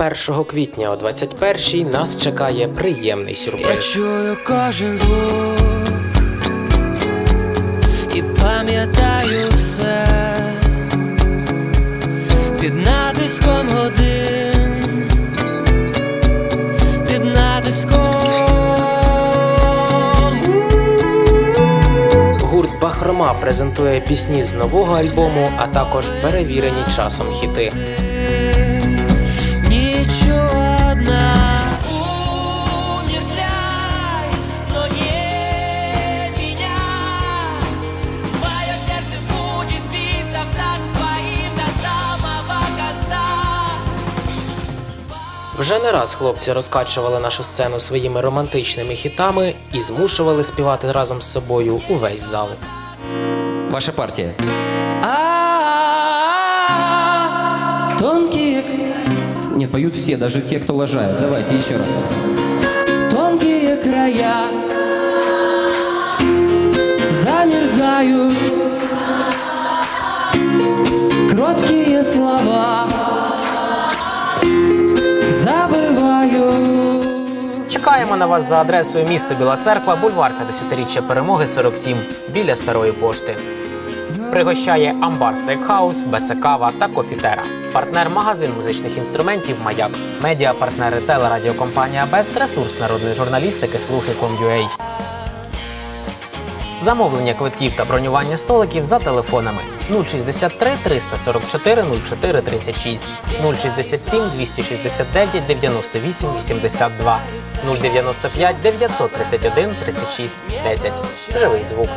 1 квітня о 21-й нас чекає приємний Я сюрприз. чую кожен звук і пам'ятаю все під натиском годин, під натиском. Гурт Бахрома презентує пісні з нового альбому, а також перевірені часом хіти. Вже не раз хлопці розкачували нашу сцену своїми романтичними хітами і змушували співати разом з собою увесь зал. Ваша партия. А, Тонкие, Нет, поют все, даже те, кто лажает. Давайте еще раз. тонкие края Замерзают Кроткие слова Забываю Чекаємо на вас за адресою місто Біла Церква, бульварка десятиріччя перемоги 47 біля старої пошти. Пригощає Амбар Стейкхаус, БЦ Кава та Кофітера. Партнер магазин музичних інструментів Маяк. Медіа партнери телерадіокомпанія Бест, ресурс народної журналістики Слухи.com.ua. Замовлення квитків та бронювання столиків за телефонами 063 344 04 36, 067 269 98 82, 095 931 36 10. Живий звук.